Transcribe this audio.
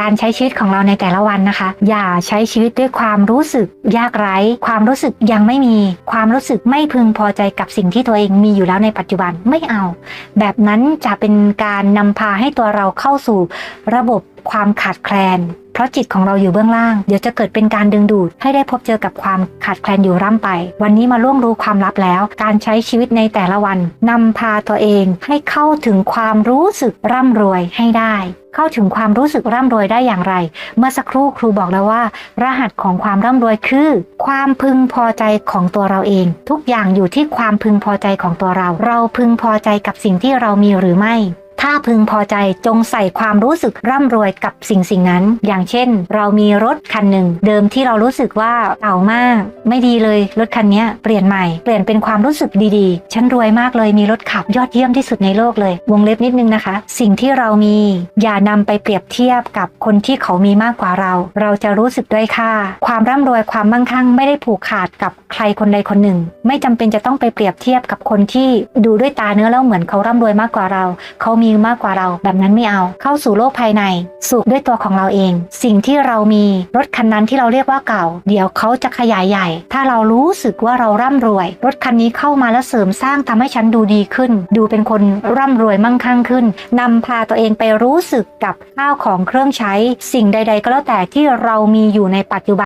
การใช้ชีวิตของเราในแต่ละวันนะคะ อย่าใช้ชีวิตด้วยความรู้สึกยากไร้ ความรู้สึกยังไม่มี ความรู้สึกไม่พึงพอใจกับสิ่งที่ตัวเองมีอยู่แล้วในปัจจุบันไม่เอา แบบนั้นจะเป็นการนำพาให้ตัวเราเข้าสู่ระบบความขาดแคลน เพราะจิตของเราอยู่เบื้องล่าง เดี๋ยวจะเกิดเป็นการดึงดูด ให้ได้พบเจอกับความขาดแคลนอยู่ร่ำไป วันนี้มาล่วงรู้ความลับแล้ว การใช้ชีวิตในแต่ละวันนำพาตัวเองให้เข้าถึงความรู้สึกร่ำรวยให้ได้ เข้าถึงความรู้สึกร่ำรวยได้อย่างไร เมื่อสักครู่ครูบอกแล้วว่า รหัสของความร่ำรวยคือ ความพึงพอใจของตัวเราเอง ทุกอย่างอยู่ที่ความพึงพอใจของตัวเรา เราพึงพอใจกับสิ่งที่เรามีหรือไม่ ถ้าพึงพอใจจงใส่ความรู้สึกร่ำรวยกับสิ่งสิ่งนั้น อย่างเช่น เรามีรถคันหนึ่ง เดิมที่เรารู้สึกว่าเก่ามาก ไม่ดีเลยรถคันนี้เปลี่ยนใหม่ เปลี่ยนเป็นความรู้สึกดีๆ ฉันรวยมากเลยมีรถขับยอดเยี่ยมที่สุดในโลกเลย วงเล็บนิดนึงนะคะ สิ่งที่เรามีอย่านำไปเปรียบเทียบกับคนที่เขามีมากกว่าเรา เราจะรู้สึกด้อยค่า ความร่ำรวยความมั่งคั่งไม่ได้ผูกขาดกับใครคนใดคนหนึ่ง ไม่จำเป็นจะต้องไปเปรียบเทียบกับคนที่ดูด้วยตาเนื้อแล้วเหมือนเขาร่ำรวยมากกว่าเรา เขามีมากกว่าเราแบบนั้นไม่เอา เข้าสู่โลกภายใน สุขด้วยตัวของเราเอง สิ่งที่เรามีรถคันนั้นที่เราเรียกว่าเก่า เดี๋ยวเขาจะขยายใหญ่ ถ้าเรารู้สึกว่าเราร่ำรวย รถคันนี้เข้ามาแล้วเสริมสร้างทำให้ฉันดูดีขึ้น ดูเป็นคนร่ำรวยมั่งคั่งขึ้นนำพาตัวเองไปรู้สึกกับข้าวของเครื่องใช้ สิ่งใด ๆ ก็แล้วแต่ที่เรามีอยู่ในปัจจุบัน